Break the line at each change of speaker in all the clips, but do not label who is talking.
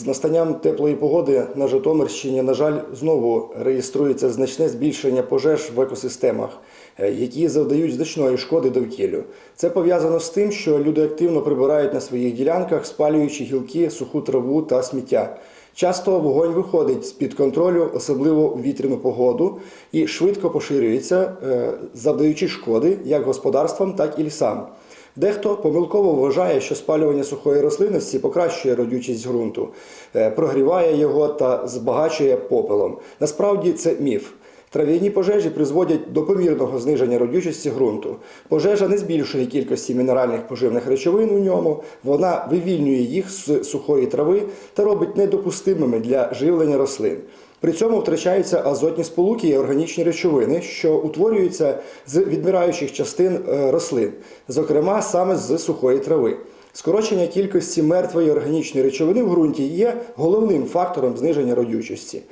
З настанням теплої погоди на Житомирщині, на жаль, знову реєструється значне збільшення пожеж в екосистемах, е, які завдають значної шкоди довкіллю. Це пов'язано з тим, що люди активно прибирають на своїх ділянках, спалюючи гілки, суху траву та сміття. Часто вогонь виходить з-під контролю, особливо у вітряну погоду, і швидко поширюється, е, завдаючи шкоди як господарствам, так і лісам. Дехто помилково вважає, що спалювання сухої рослинності покращує родючість ґрунту, е, прогріває його та збагачує попелом. Насправді це міф. Трав'яні пожежі призводять до помірного зниження родючості ґрунту. Пожежа не збільшує кількості мінеральних поживних речовин у ньому, вона вивільнює їх з сухої трави та робить недопустимими для живлення рослин. При цьому втрачаються азотні сполуки і органічні речовини, що утворюються з відмираючих частин е, рослин, зокрема саме з сухої трави. Скорочення кількості мертвої органічної речовини в ґрунті є головним фактором зниження родючості.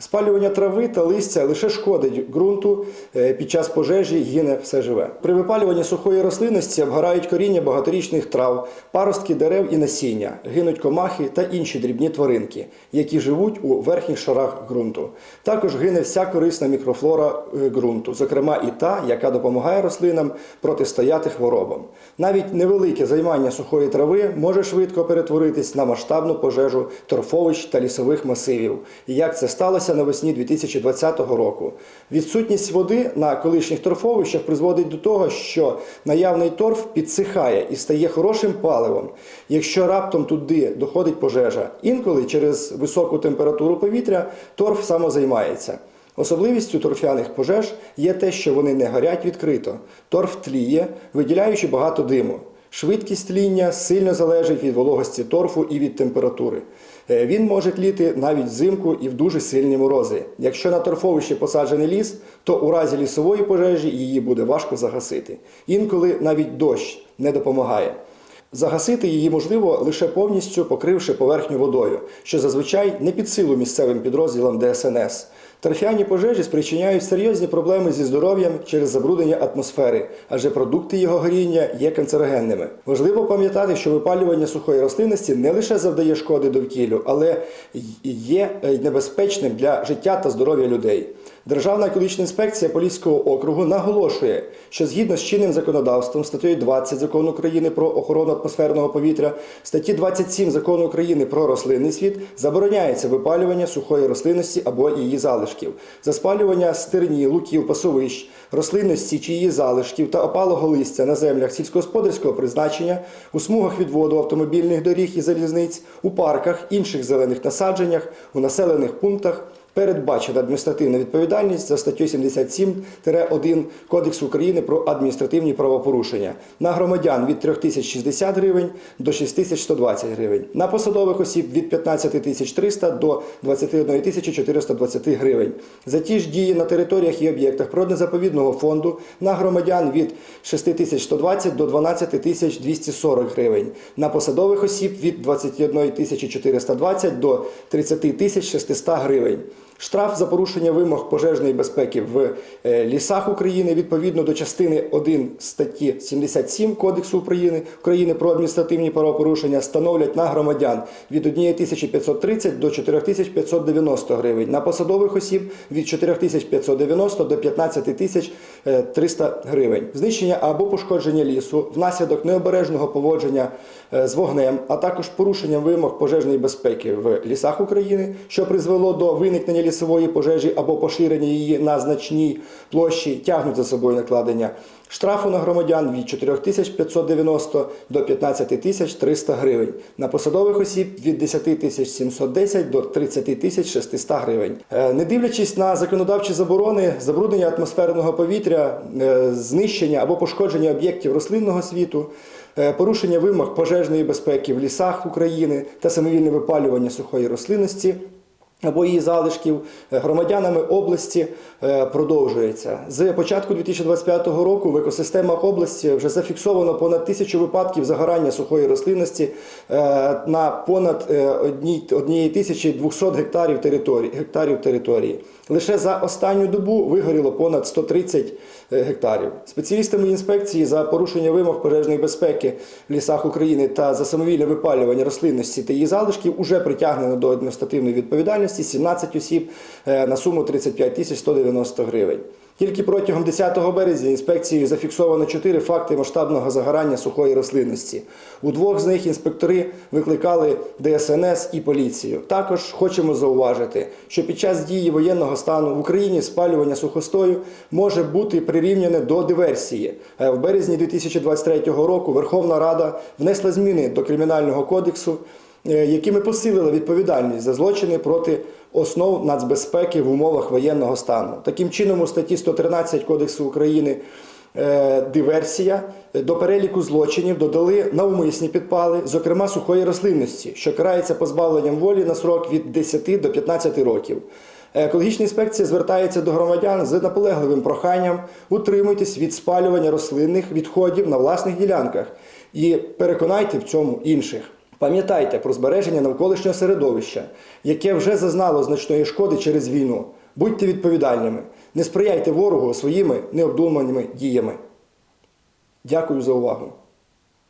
Спалювання трави та листя лише шкодить ґрунту е, під час пожежі гине все живе. При випалюванні сухої рослинності обгорають коріння багаторічних трав, паростки дерев і насіння, гинуть комахи та інші дрібні тваринки, які живуть у верхніх шарах ґрунту. Також гине вся корисна мікрофлора е, ґрунту, зокрема і та, яка допомагає рослинам протистояти хворобам. Навіть невелике займання сухої трави може швидко перетворитись на масштабну пожежу торфовищ та лісових масивів. І як це сталося навесні 2020 року. Відсутність води на колишніх торфовищах призводить до того, що наявний торф підсихає і стає хорошим паливом, якщо раптом туди доходить пожежа. Інколи через високу температуру повітря торф самозаймається. Особливістю торфяних пожеж є те, що вони не горять відкрито. Торф тліє, виділяючи багато диму. Швидкість тління сильно залежить від вологості торфу і від температури. Е, Він може тліти навіть взимку і в дуже сильні морози. Якщо на торфовищі посаджений ліс, то у разі лісової пожежі її буде важко загасити. Інколи навіть дощ не допомагає. Загасити її можливо лише повністю покривши поверхню водою, що зазвичай не під силу місцевим підрозділам ДСНС. Торфяні пожежі спричиняють серйозні проблеми зі здоров'ям через забруднення атмосфери, адже продукти його горіння є канцерогенними. Важливо пам'ятати, що випалювання сухої рослинності не лише завдає шкоди довкіллю, але є е, небезпечним для життя та здоров'я людей. Державна екологічна інспекція Поліського округу наголошує, що згідно з чинним законодавством статтею 20 закону України про охорону атмосферного повітря, статті 27 закону України про рослинний світ забороняється випалювання сухої рослинності або її залишків, за спалювання стерні, луків, пасовищ, рослинності чи її залишків та опалого листя на землях сільськогосподарського призначення, у смугах відводу автомобільних доріг і залізниць, у парках, інших зелених насадженнях, у населених пунктах. Передбачена адміністративна відповідальність за статтю 77-1 Кодексу України про адміністративні правопорушення на громадян від 3060 гривень до 6120 гривень, на посадових осіб від 15300 до 21 420 гривень. За ті ж дії на територіях і об'єктах природно-заповідного фонду на громадян від 6120 до 12240 гривень, на посадових осіб від 21 420 до 30 600 гривень. Штраф за порушення вимог пожежної безпеки в е, лісах України відповідно до частини 1 статті 77 Кодексу України України про адміністративні правопорушення становлять на громадян від 1530 до 4590 гривень, на посадових осіб від 4590 до 15300 гривень. Знищення або пошкодження лісу внаслідок необережного поводження е, з вогнем, а також порушення вимог пожежної безпеки в лісах України, що призвело до виникнення лісової пожежі або поширення її на значній площі, тягнуть за собою накладення штрафу на громадян від 4590 до 15300 гривень, на посадових осіб від 10710 до 30600 гривень. Е, Не дивлячись на законодавчі заборони, забруднення атмосферного повітря, е, знищення або пошкодження об'єктів рослинного світу, е, порушення вимог пожежної безпеки в лісах України та самовільне випалювання сухої рослинності або її залишків е, громадянами області е, продовжується. З початку 2025 року в екосистемах області вже зафіксовано понад тисячу випадків загорання сухої рослинності е, на понад е, 1200 гектарів території. Лише за останню добу вигоріло понад 130 е, гектарів. Спеціалістами інспекції за порушення вимог пожежної безпеки в лісах України та за самовільне випалювання рослинності та її залишків уже притягнено до адміністративної відповідальності 17 осіб е, на суму 35 тисяч 190 гривень. Тільки протягом 10 березня інспекцією зафіксовано 4 факти масштабного загорання сухої рослинності. У двох з них інспектори викликали ДСНС і поліцію. Також хочемо зауважити, що під час дії воєнного стану в Україні спалювання сухостою може бути прирівняне до диверсії. Е, В березні 2023 року Верховна Рада внесла зміни до Кримінального кодексу е, якими посилили відповідальність за злочини проти основ нацбезпеки в умовах воєнного стану. Таким чином, у статті 113 Кодексу України е, диверсія до переліку злочинів додали навмисні підпали, зокрема сухої рослинності, що карається позбавленням волі на срок від 10 до 15 років. Екологічна інспекція звертається до громадян з наполегливим проханням утримуйтесь від спалювання рослинних відходів на власних ділянках і переконайте в цьому інших. Пам'ятайте про збереження навколишнього середовища, яке вже зазнало значної шкоди через війну. Будьте відповідальними, не сприяйте ворогу своїми необдуманими діями. Дякую за увагу.